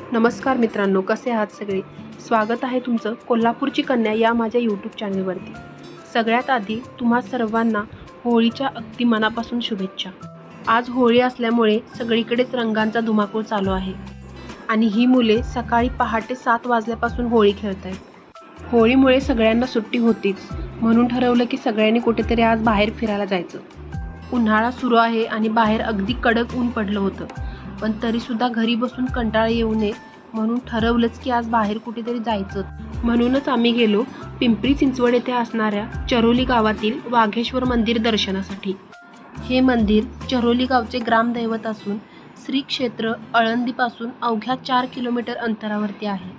नमस्कार मित्रांनो कसे आहात सगळे? स्वागत आहे तुमचं कोल्हापूरची कन्या या माझ्या यूट्यूब चॅनलवरती सगळ्यात आधी तुम्हा सर्वांना होळीच्या अगदी मनापासून शुभेच्छा. आज होळी असल्यामुळे सगळीकडेच रंगांचा धुमाकूळ चालू आहे. आणि ही मुले सकाळी पहाटे सात वाजल्यापासून होळी खेळत आहेत होळीमुळे सगळ्यांना सुट्टी होतीच म्हणून ठरवलं की सगळ्यांनी कुठेतरी आज बाहेर फिरायला जायचं. उन्हाळा सुरू आहे आणि बाहेर अगदी कडक ऊन पडलं होतं. पण तरीसुद्धा घरी बसून कंटाळा येऊ नये म्हणून ठरवलंच की आज बाहेर कुठेतरी जायचं. म्हणूनच आम्ही गेलो पिंपरी चिंचवड येथे असणाऱ्या चरोली गावातील वाघेश्वर मंदिर दर्शनासाठी. हे मंदिर चरोली गावचे ग्रामदैवत असून श्री क्षेत्र आळंदीपासून अवघ्या चार किलोमीटर अंतरावरती आहे.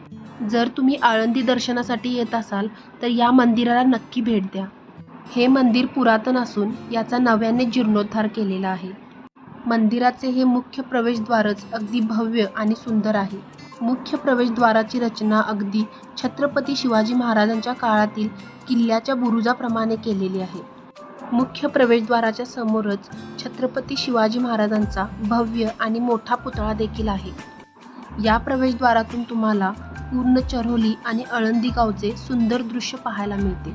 जर तुम्ही आळंदी दर्शनासाठी येत असाल तर या मंदिराला नक्की भेट द्या. हे मंदिर पुरातन असून याचा नव्याने जीर्णोद्धार केलेला आहे. मंदिराचे हे मुख्य प्रवेशद्वारच अगदी भव्य आणि सुंदर आहे. मुख्य प्रवेशद्वाराची रचना अगदी छत्रपती शिवाजी महाराजांच्या काळातील किल्ल्याच्या बुरुजाप्रमाणे केलेली आहे. मुख्य प्रवेशद्वाराच्या समोरच छत्रपती शिवाजी महाराजांचा भव्य आणि मोठा पुतळा देखील आहे. या प्रवेशद्वारातून तुम्हाला पूर्ण चरोली आणि आळंदी गावचे सुंदर दृश्य पाहायला मिळते.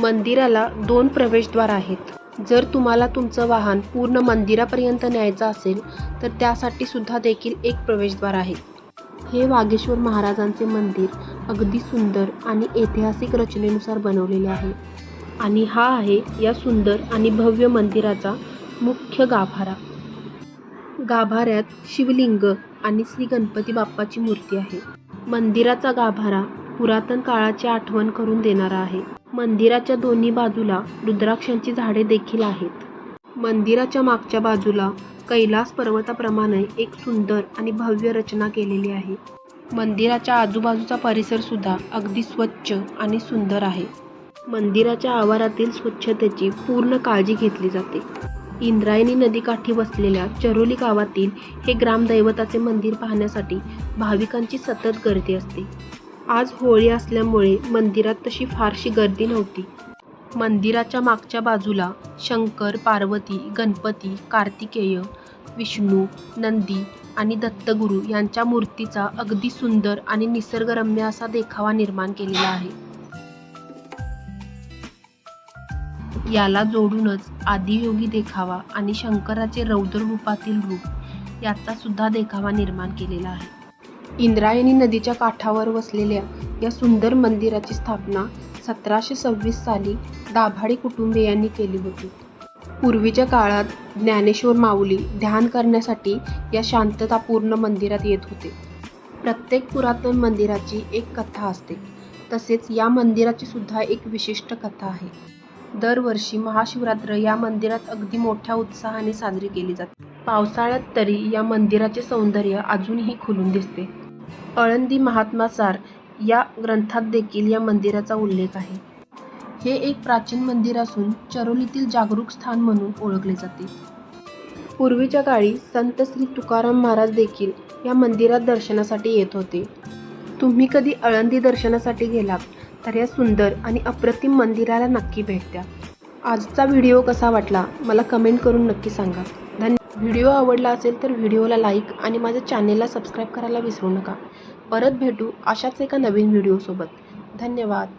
मंदिराला दोन प्रवेशद्वार आहेत. जर तुम्हाला तुमचं वाहन पूर्ण मंदिरापर्यंत न्यायचं असेल तर त्यासाठी सुद्धा देखील एक प्रवेशद्वार आहे. हे वागेश्वर महाराजांचे मंदिर अगदी सुंदर आणि ऐतिहासिक रचनेनुसार बनवलेले आहे. आणि हा आहे या सुंदर आणि भव्य मंदिराचा मुख्य गाभारा. गाभाऱ्यात शिवलिंग आणि श्री गणपती बाप्पाची मूर्ती आहे. मंदिराचा गाभारा पुरातन काळाची आठवण करून देणारा आहे. मंदिराच्या दोन्ही बाजूला रुद्राक्षांची झाडे देखील आहेत. मंदिराच्या मागच्या बाजूला कैलास पर्वताप्रमाणे एक सुंदर आणि भव्य रचना केलेली आहे. मंदिराच्या आजूबाजूचा परिसर सुद्धा अगदी स्वच्छ आणि सुंदर आहे. मंदिराच्या आवारातील स्वच्छतेची पूर्ण काळजी घेतली जाते. इंद्रायणी नदीकाठी वसलेल्या चरोली गावातील हे ग्रामदैवताचे मंदिर पाहण्यासाठी भाविकांची सतत गर्दी असते. आज होळी असल्यामुळे मंदिरात तशी फारशी गर्दी नव्हती. मंदिराच्या मागच्या बाजूला शंकर पार्वती गणपती कार्तिकेय विष्णू नंदी आणि दत्तगुरू यांच्या मूर्तीचा अगदी सुंदर आणि निसर्गरम्य असा देखावा निर्माण केलेला आहे. याला जोडूनच आदियोगी देखावा आणि शंकराचे रौद्र रूपातील रूप याचा सुद्धा देखावा निर्माण केलेला आहे. इंद्रायणी नदीच्या काठावर वसलेल्या या सुंदर मंदिराची स्थापना सतराशे सव्वीस साली दाभाडे कुटुंबियांनी केली होती. पूर्वीच्या काळात ज्ञानेश्वर माऊली ध्यान करण्यासाठी या शांततापूर्ण मंदिरात येत होते. प्रत्येक पुरातन मंदिराची एक कथा असते. तसेच या मंदिराची सुद्धा एक विशिष्ट कथा आहे. दरवर्षी महाशिवरात्र या मंदिरात अगदी मोठ्या उत्साहाने साजरी केली जाते. पावसाळ्यात तरी या मंदिराचे सौंदर्य अजूनही खुलून दिसते. अळंदी महात्मासार या ग्रंथात देखील या मंदिराचा उल्लेख आहे. हे एक प्राचीन मंदिर असून चरोलीतील जागरूक स्थान म्हणून ओळखले जाते. पूर्वीच्या काळी संत श्री तुकाराम महाराज देखील या मंदिरात दर्शनासाठी येत होते. तुम्ही कधी आळंदी दर्शनासाठी गेलात तर या सुंदर आणि अप्रतिम मंदिराला नक्की भेट द्या. आजचा व्हिडिओ कसा वाटला मला कमेंट करून नक्की सांगा. धन्यवाद. व्हिडिओ आवडला असेल तर व्हिडिओला लाईक आणि माझ्या चॅनेलला सबस्क्राईब करायला विसरू नका. परत भेटू अशाच एका नवीन व्हिडिओसोबत. धन्यवाद.